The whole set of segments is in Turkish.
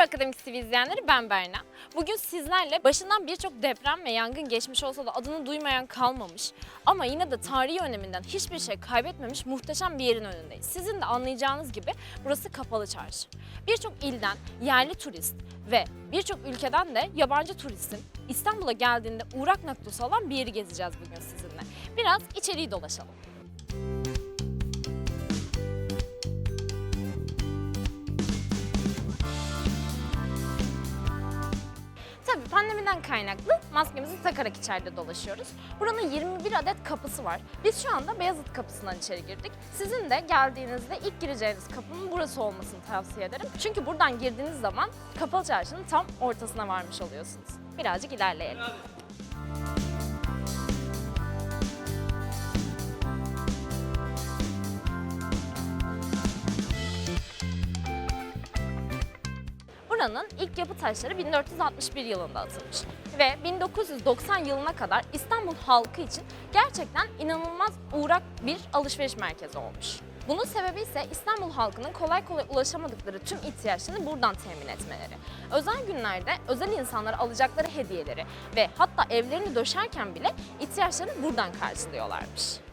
Merhaba Akademik TV izleyenleri ben Berna. Bugün sizlerle başından birçok deprem ve yangın geçmiş olsa da adını duymayan kalmamış ama yine de tarihi öneminden hiçbir şey kaybetmemiş muhteşem bir yerin önündeyiz. Sizin de anlayacağınız gibi burası Kapalı Çarşı. Birçok ilden yerli turist ve birçok ülkeden de yabancı turistin İstanbul'a geldiğinde uğrak noktası olan bir yeri gezeceğiz bugün sizinle. Biraz içeriği dolaşalım. Tabii pandemiden kaynaklı maskemizi takarak içeride dolaşıyoruz. Buranın 21 adet kapısı var. Biz şu anda Beyazıt kapısından içeri girdik. Sizin de geldiğinizde ilk gireceğiniz kapının burası olmasını tavsiye ederim. Çünkü buradan girdiğiniz zaman Kapalı Çarşı'nın tam ortasına varmış oluyorsunuz. Birazcık ilerleyelim. Buranın ilk yapı taşları 1461 yılında atılmış ve 1990 yılına kadar İstanbul halkı için gerçekten inanılmaz uğrak bir alışveriş merkezi olmuş. Bunun sebebi ise İstanbul halkının kolay kolay ulaşamadıkları tüm ihtiyaçlarını buradan temin etmeleri. Özel günlerde özel insanlara alacakları hediyeleri ve hatta evlerini döşerken bile ihtiyaçlarını buradan karşılıyorlarmış.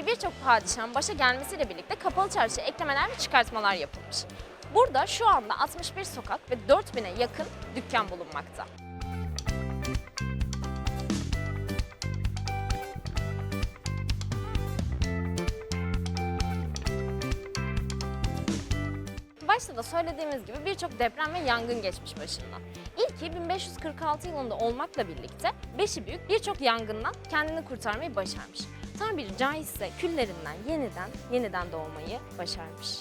Tabii ki birçok padişahın başa gelmesiyle birlikte kapalı çarşıya eklemeler ve çıkartmalar yapılmış. Burada şu anda 61 sokak ve 4000'e yakın dükkan bulunmakta. Başta da söylediğimiz gibi birçok deprem ve yangın geçmiş başından. İlki 1546 yılında olmakla birlikte beşi büyük birçok yangından kendini kurtarmayı başarmış. Tabiri caizse küllerinden yeniden yeniden doğmayı başarmış.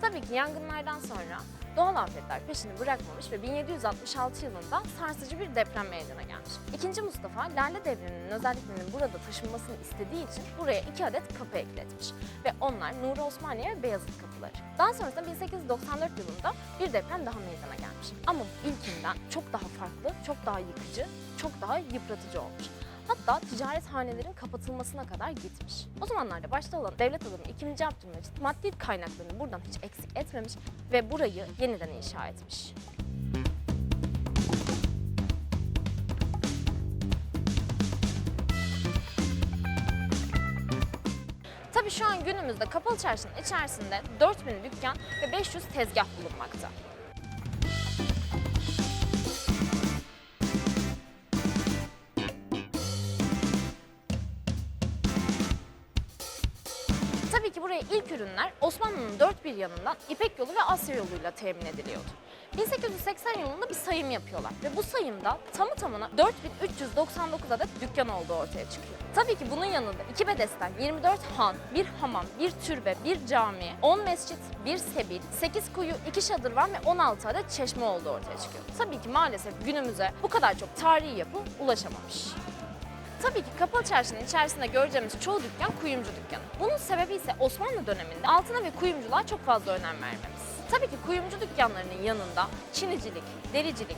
Tabii ki yangınlardan sonra doğal afetler peşini bırakmamış ve 1766 yılında sarsıcı bir deprem meydana gelmiş. İkinci Mustafa, Lale Devri'nin özelliklerinin burada taşınmasını istediği için buraya iki adet kapı ekletmiş. Ve onlar Nuri Osmaniye ve Beyazıt kapıları. Daha sonrasında 1894 yılında bir deprem daha meydana gelmiş. Ama ilkinden çok daha farklı, çok daha yıkıcı, çok daha yıpratıcı olmuş. Hatta ticaret hanelerin kapatılmasına kadar gitmiş. O zamanlarda başta olan devlet adamı 2. Abdülmecit maddi kaynaklarını buradan hiç eksik etmemiş ve burayı yeniden inşa etmiş. Tabii şu an günümüzde Kapalı Çarşı'nın içerisinde 4000 dükkan ve 500 tezgah bulunmakta. Buraya ilk ürünler Osmanlı'nın dört bir yanından İpek yolu ve Asya yoluyla temin ediliyordu. 1880 yılında bir sayım yapıyorlar ve bu sayımda tamı tamına 4399 adet dükkan olduğu ortaya çıkıyor. Tabii ki bunun yanında iki bedesten 24 han, bir hamam, bir türbe, bir cami, 10 mescit, bir sebil, 8 kuyu, 2 şadırvan ve 16 adet çeşme olduğu ortaya çıkıyor. Tabii ki maalesef günümüze bu kadar çok tarihi yapı ulaşamamış. Tabii ki Kapalı Çarşı'nın içerisinde göreceğimiz çoğu dükkan kuyumcu dükkanı. Bunun sebebi ise Osmanlı döneminde altına ve kuyumculuğa çok fazla önem vermemiz. Tabii ki kuyumcu dükkanlarının yanında çinicilik, dericilik,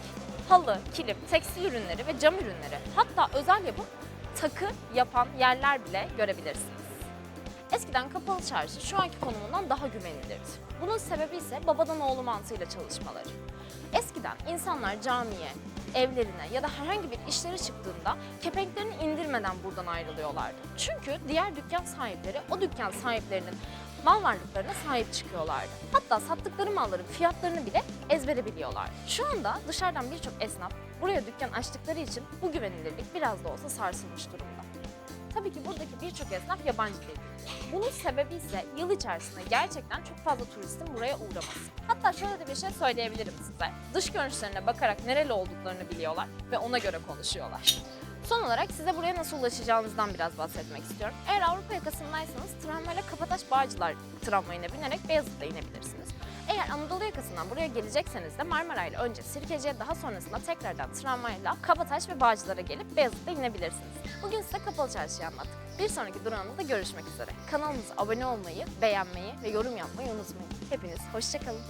halı, kilim, tekstil ürünleri ve cam ürünleri hatta özel yapım takı yapan yerler bile görebilirsiniz. Eskiden kapalı çarşı şu anki konumundan daha güvenilirdi. Bunun sebebi ise babadan oğlu mantığıyla çalışmaları. Eskiden insanlar camiye, evlerine ya da herhangi bir işleri çıktığında kepenklerini indirmeden buradan ayrılıyorlardı. Çünkü diğer dükkan sahipleri o dükkan sahiplerinin mal varlıklarına sahip çıkıyorlardı. Hatta sattıkları malların fiyatlarını bile ezbere biliyorlardı. Şu anda dışarıdan birçok esnaf buraya dükkan açtıkları için bu güvenilirlik biraz da olsa sarsılmış durumda. Tabii ki buradaki birçok esnaf yabancı değil. Bunun sebebi ise yıl içerisinde gerçekten çok fazla turistin buraya uğraması. Hatta şöyle de bir şey söyleyebilirim size. Dış görünüşlerine bakarak nereli olduklarını biliyorlar ve ona göre konuşuyorlar. Son olarak size buraya nasıl ulaşacağınızdan biraz bahsetmek istiyorum. Eğer Avrupa yakasındaysanız tramvayla Kapataş Bağcılar tramvayına binerek Beyazıt'ta inebilirsiniz. Eğer Anadolu yakasından buraya gelecekseniz de Marmara ile önce Sirkeci'ye daha sonrasında tekrardan tramvayla Kabataş ve Bağcılar'a gelip Beyazıt'ta inebilirsiniz. Bugün size Kapalı Çarşı'yı anlattık. Bir sonraki durağımızda görüşmek üzere. Kanalımıza abone olmayı, beğenmeyi ve yorum yapmayı unutmayın. Hepiniz hoşçakalın.